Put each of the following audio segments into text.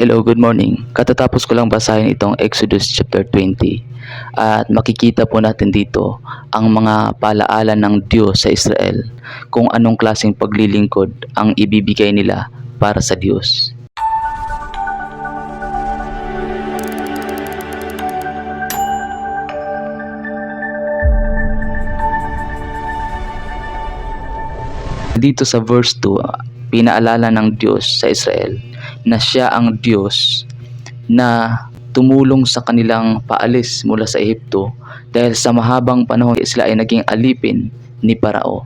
Hello, good morning. Katatapos ko lang basahin itong Exodus chapter 20 at makikita po natin dito ang mga palaala ng Diyos sa Israel kung anong klaseng paglilingkod ang ibibigay nila para sa Diyos. Dito sa verse 2, pinaalala ng Diyos sa Israel na siya ang Diyos na tumulong sa kanilang paalis mula sa Ehipto dahil sa mahabang panahon sila ay naging alipin ni Parao.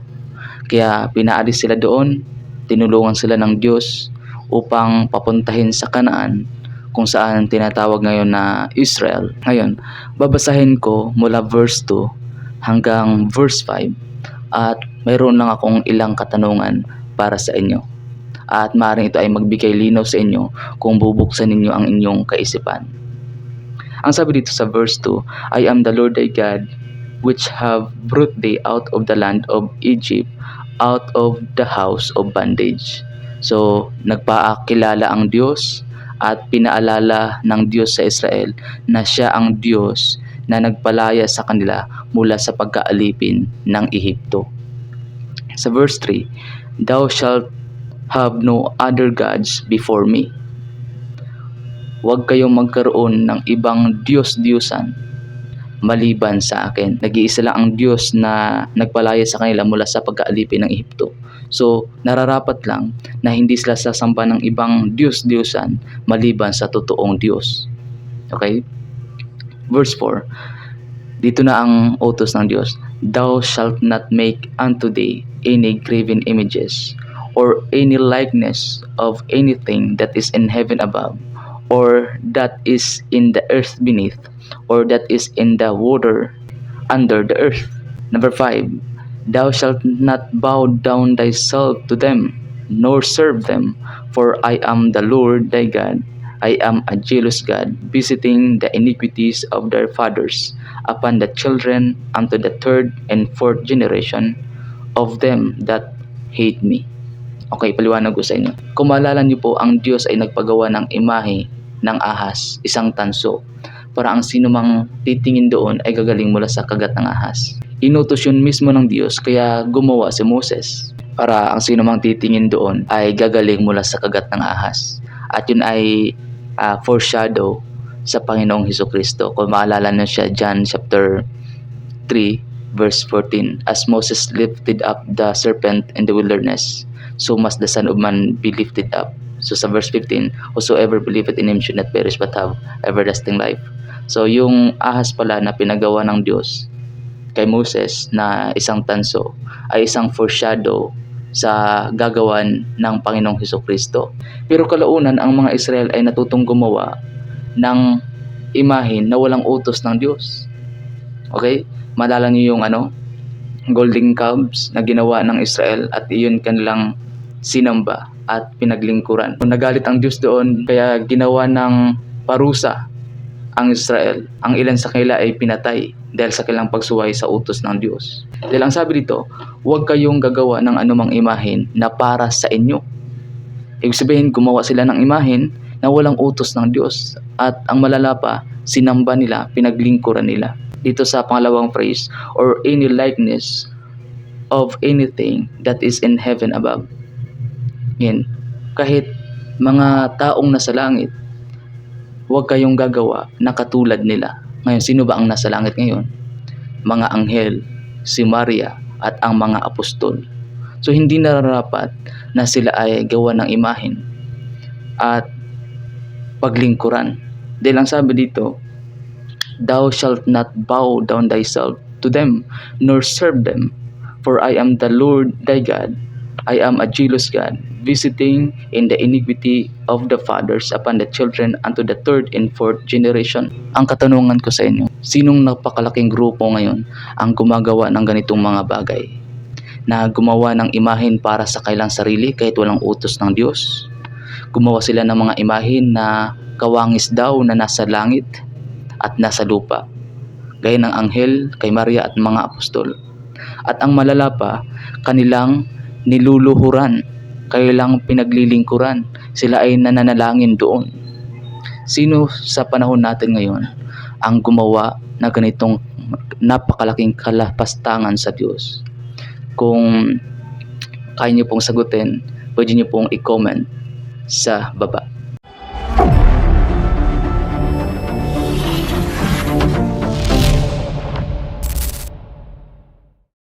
Kaya pinaalis sila doon, tinulungan sila ng Diyos upang papuntahin sa Kanaan kung saan tinatawag ngayon na Israel. Ngayon, babasahin ko mula verse 2 hanggang verse 5 at mayroon lang akong ilang katanungan para sa inyo at maaaring ito ay magbigay linaw sa inyo kung bubuksan ninyo ang inyong kaisipan. Ang sabi dito sa verse 2, I am the Lord thy God, which have brought thee out of the land of Egypt, out of the house of bondage. So, nagpaakilala ang Diyos at pinaalala ng Diyos sa Israel na siya ang Diyos na nagpalaya sa kanila mula sa pagkaalipin ng Ehipto. Sa verse 3, Thou shalt have no other gods before me. Huwag kayong magkaroon ng ibang Diyos-Diyosan maliban sa akin. Nag-iisa lang ang Diyos na nagpalaya sa kanila mula sa pagkaalipin ng Ehipto. So, nararapat lang na hindi sila sasamba ng ibang Diyos-Diyosan maliban sa totoong Diyos. Okay? Verse 4, dito na ang utos ng Diyos. Thou shalt not make unto thee any graven images or any likeness of anything that is in heaven above or that is in the earth beneath or that is in the water under the earth. Number 5. Thou shalt not bow down thyself to them, nor serve them, for I am the Lord thy God. I am a jealous God, visiting the iniquities of their fathers upon the children unto the third and fourth generation of them that hate me. Okay, paliwanag ko sa inyo. Kung maalala niyo po, ang Diyos ay nagpagawa ng imahe ng ahas, isang tanso, para ang sino mang titingin doon ay gagaling mula sa kagat ng ahas. Inutos yun mismo ng Diyos kaya gumawa si Moses para ang sino mang titingin doon ay gagaling mula sa kagat ng ahas. At yun ay ah, foreshadow sa Panginoong Heso Kristo. Kung maalala niyo siya, John chapter 3 verse 14, As Moses lifted up the serpent in the wilderness, so must the Son of Man be lifted up. So sa verse 15, Whosoever believeth in Him should not perish but have everlasting life. So yung ahas pala na pinagawa ng Diyos kay Moses na isang tanso ay isang foreshadow sa gagawan ng Panginoong Heso Kristo. Pero kalaunan ang mga Israel ay natutong gumawa ng imahin na walang utos ng Diyos. Okay? Malala niyo yung ano, golden calves na ginawa ng Israel at iyon kanilang sinamba at pinaglingkuran. Nagalit ang Diyos doon kaya ginawa ng parusa ang Israel. Ang ilan sa kanila ay pinatay dahil sa kanilang pagsuway sa utos ng Diyos. Dahil ang sabi dito, huwag kayong gagawa ng anumang imahin na para sa inyo. Ibig sabihin, gumawa sila ng imahin na walang utos ng Diyos. At ang malala pa, sinamba nila, pinaglingkuran nila. Dito sa pangalawang phrase, or any likeness of anything that is in heaven above. Yan. Kahit mga taong nasa langit, huwag kayong gagawa na katulad nila. Ngayon, sino ba ang nasa langit ngayon? Mga anghel, si Maria, at ang mga apostol. So, hindi nararapat na sila ay gawa ng imahin at paglingkuran. Dahil ang sabi dito, Thou shalt not bow down thyself to them, nor serve them, for I am the Lord thy God. I am a jealous God, visiting in the iniquity of the fathers upon the children unto the third and fourth generation. Ang katanungan ko sa inyo, sinong napakalaking grupo ngayon ang gumagawa ng ganitong mga bagay? Na gumawa ng imahin para sa kailang sarili kahit walang utos ng Diyos? Gumawa sila ng mga imahin na kawangis daw na nasa langit at nasa lupa, gaya ng anghel kay Maria at mga apostol. At ang malala pa, kanilang niluluhuran, kailang pinaglilingkuran, sila ay nananalangin doon. Sino sa panahon natin ngayon ang gumawa na ganitong napakalaking kalapastangan sa Diyos? Kung kaya niyo pong sagutin, pwede niyo pong i-comment sa baba.